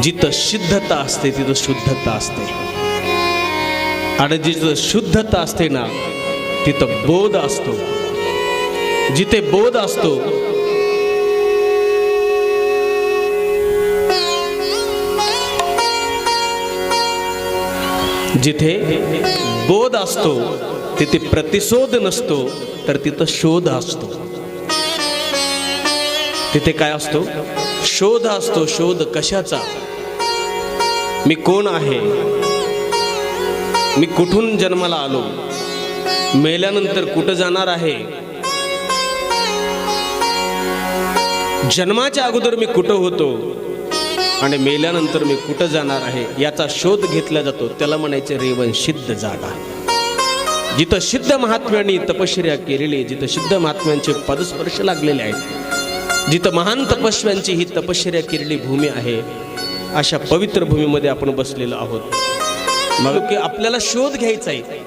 जिथं सिद्धता असते तिथं शुद्धता असते. आणि जिथं शुद्धता असते ना तिथं बोध असतो. जिथे बोध असतो जिथे बोध असतो तिथे प्रतिशोध नसतो तर तिथं शोध असतो. तिथे काय असतो? शोध असतो. शोध कशाचा? मी कोण आहे? मी कुठून जन्माला आलो? मेल्यानंतर कुठं जाणार आहे? जन्माच्या अगोदर मी कुठं होतो? आणि मेल्यानंतर मी कुठं जाणार आहे? याचा शोध घेतला जातो. त्याला म्हणायचे रेवन सिद्ध जागा. जिथं सिद्ध महात्म्यांनी तपश्चर्या केलेली जिथं सिद्ध महात्म्यांचे पदस्पर्श लागलेले आहेत जिथं महान तपस्व्यांची ही तपश्चर्या केलेली भूमी आहे अशा पवित्र भूमीमध्ये आपण बसलेलो आहोत. मग की आपल्याला शोध घ्यायचा आहे.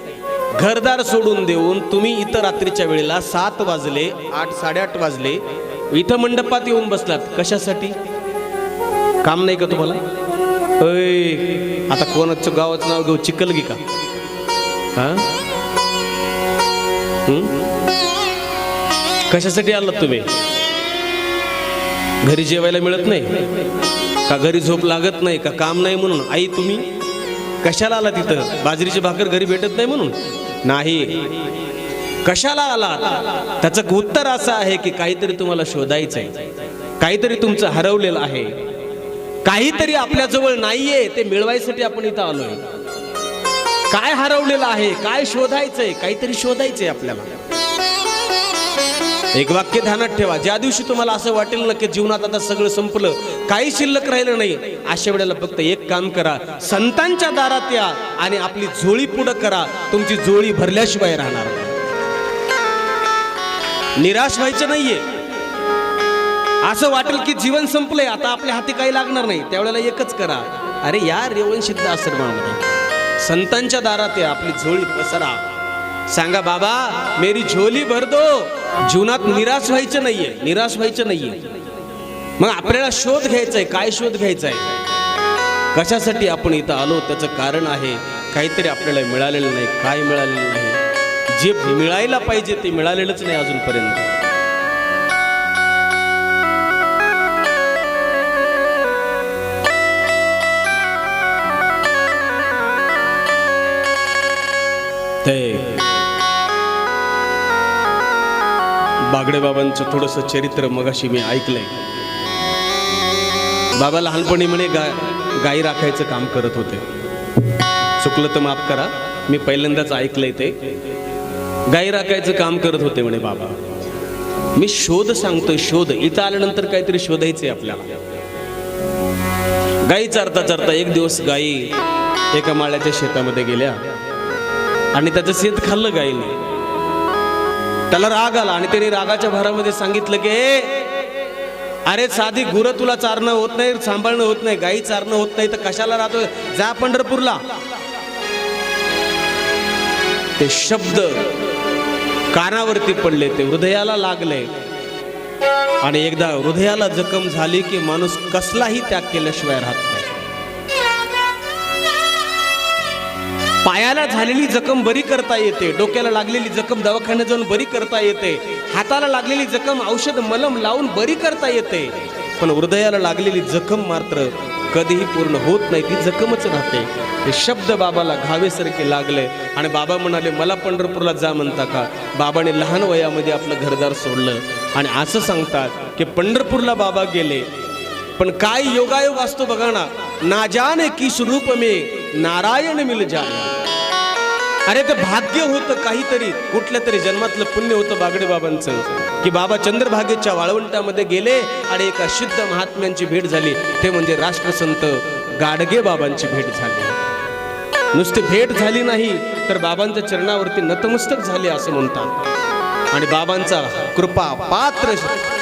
घरदार सोडून देऊन तुम्ही इथं रात्रीच्या वेळेला सात वाजले आठ साडेआठ वाजले इथं मंडपात येऊन बसलात. कशासाठी? काम नाही का तुम्हाला? अय आता कोणाचं गावाचं नाव घेऊ? चिकलगी का? हा? कशासाठी आलात तुम्ही? घरी जेवायला मिळत नाही? का घरी झोप लागत नाही? का काम नाही म्हणून? आई तुम्ही? कशाला आला तिथं बाजरीची भाकर घरी भेटत नाही म्हणून? नाही. कशाला आला त्याचं उत्तर असं आहे की काहीतरी तुम्हाला शोधायचं आहे काहीतरी तुमचं हरवलेलं आहे. काहीतरी आपल्याजवळ नाहीये ते मिळवायसाठी आपण इथं आलोय. काय हरवलेलं आहे? काय शोधायचंय? काहीतरी शोधायचंय आपल्याला. एक वाक्य ध्यानात ठेवा. ज्या दिवशी तुम्हाला असं वाटेल ना की जीवनात आता सगळं संपलं काही शिल्लक राहिलं नाही अशा वेळेला फक्त एक काम करा. संतांच्या दारात या आणि आपली झोळी पुढं करा. तुमची झोळी भरल्याशिवाय राहणार निराश व्हायचं नाहीये. असं वाटेल की जीवन संपलंय आता आपल्या हाती काही लागणार नाही. त्यावेळेला एकच करा. अरे या रेवण सिद्ध आश्रमामध्ये. संतांच्या दारात या आपली झोळी पसरा. सांगा बाबा मेरी झोली भर दो. जीवनात निराश व्हायचं नाहीये निराश व्हायचं नाहीये. मग आपल्याला शोध घ्यायचा आहे काय शोध घ्यायचा आहे कशासाठी आपण इथं आलो? त्याचं कारण आहे काहीतरी आपल्याला मिळालेलं नाही. काय मिळालेलं नाही? जे मिळायला पाहिजे ते मिळालेलंच नाही अजूनपर्यंत. ते बागडे बाबांचं थोडंसं चरित्र मगाशी मी ऐकलंय. बाबा लहानपणी म्हणे गा गाई राखायचं काम करत होते. चुकलं तर माफ करा मी पहिल्यांदाच ऐकलंय ते. गाई राखायचं काम करत होते म्हणे बाबा. मी शोध सांगतोय शोध. इथं आल्यानंतर काहीतरी शोधायचंय आपल्याला. गाई चारता चारता एक दिवस गाई एका माळ्याच्या शेतामध्ये गेल्या आणि त्याचं शेत खाल्लं गाईने. त्याला राग आला आणि त्याने रागाच्या भरामध्ये सांगितलं की अरे साधी गुरं तुला चारणं होत नाही सांभाळणं होत नाही गाई चारणं होत नाही तर कशाला राहतोय? जा पंढरपूरला. ते शब्द कानावरती पडले ते हृदयाला लागले. आणि एकदा हृदयाला जखम झाली की माणूस कसलाही त्याग केल्याशिवाय राहत पायाला झालेली जखम बरी करता येते डोक्याला लागलेली जखम दवाखान्यात जाऊन बरी करता येते हाताला लागलेली जखम औषध मलम लावून बरी करता येते पण हृदयाला लागलेली जखम मात्र कधीही पूर्ण होत नाही ती जखमच राहते. हे शब्द बाबाला घावेसारखे लागले आणि बाबा म्हणाले मला पंढरपूरला जा म्हणता का? बाबाने लहान वयामध्ये आपलं घरदार सोडलं. आणि असं सांगतात की पंढरपूरला बाबा गेले पण काय योगायोग असतो बघा ना ना जाने किस रूप में नारायण मिल जाए अरे ते भाग्य होतं काहीतरी. कुठल्या तरी जन्मातलं पुण्य होतं बागडे बाबांचं. की बाबा चंद्रभागेच्या वाळवंटामध्ये गेले आणि एका शुद्ध महात्म्यांची भेट झाली. ते म्हणजे राष्ट्रसंत गाडगे बाबांची भेट झाली. नुसती भेट झाली नाही तर बाबांच्या चरणावरती नतमस्तक झाले असं म्हणतात. आणि बाबांचा कृपा पात्र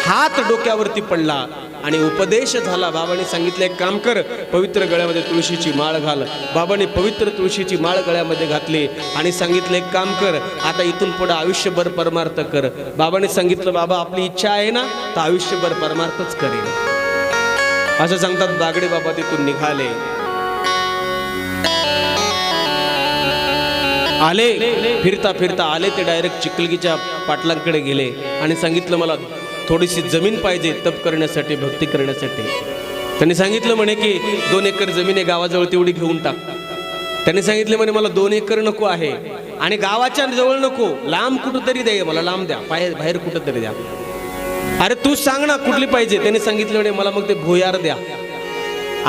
हात डोक्यावरती पडला. आणि उपदेश झाला. बाबाने सांगितलं एक काम कर पवित्र गळ्यामध्ये तुळशीची माळ घाल. बाबाने पवित्र तुळशीची माळ गळ्यामध्ये घातली आणि सांगितलं एक काम कर आता इथून पुढे आयुष्यभर परमार्थ कर. बाबाने सांगितलं बाबा आपली इच्छा आहे ना तर आयुष्यभर परमार्थच करेल असं सांगतात बागडे बाबा तिथून निघाले. आले फिरता फिरता आले ते डायरेक्ट चिखलगीच्या पाटलांकडे गेले आणि सांगितलं मला थोडीशी जमीन पाहिजे तप करण्यासाठी भक्ती करण्यासाठी. त्यांनी सांगितलं म्हणे की दोन एकर जमीन आहे गावाजवळ तेवढी घेऊन टाक. त्यांनी सांगितलं म्हणे मला दोन एकर नको आहे आणि गावाच्या जवळ नको. लांब कुठंतरी द्या मला लांब द्या. बाहेर बाहेर कुठंतरी द्या. अरे तू सांग ना कुठली पाहिजे? त्यांनी सांगितलं म्हणे मला मग ते भोयार द्या.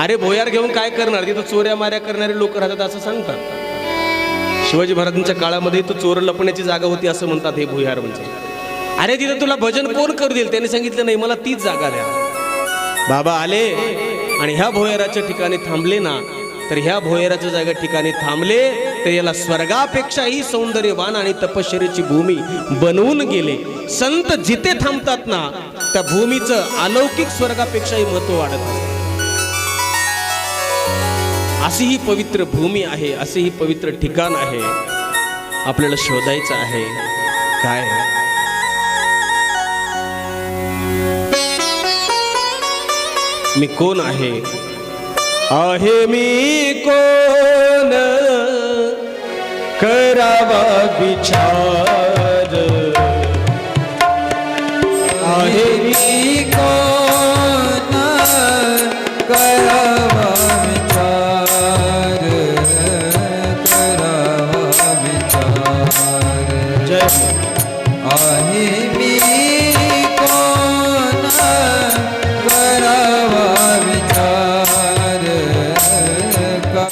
अरे भोयार घेऊन काय करणार? तिथं चोऱ्या माऱ्या करणारे लोक राहतात असं सांगतात. शिवाजी महाराजांच्या काळामध्ये तो चोर लपण्याची जागा होती असं म्हणतात हे भुयार म्हणजे. अरे तिथं तुला भजन कोण करू देईल? त्याने सांगितलं नाही मला तीच जागा द्या. बाबा आले आणि ह्या भोयराच्या ठिकाणी थांबले ना तर ह्या भोयराच्या जागा ठिकाणी थांबले तर याला स्वर्गापेक्षाही सौंदर्यवान आणि तपश्चर्याची भूमी बनवून गेले. संत जिथे थांबतात ना त्या भूमीचं अलौकिक स्वर्गापेक्षाही महत्त्व वाढत अशी ही पवित्र भूमी आहे असे ही पवित्र ठिकाण आहे. आपल्याला शोधायचं आहे काय? मी कोण आहे? आहे मी कोण? करावा विचार.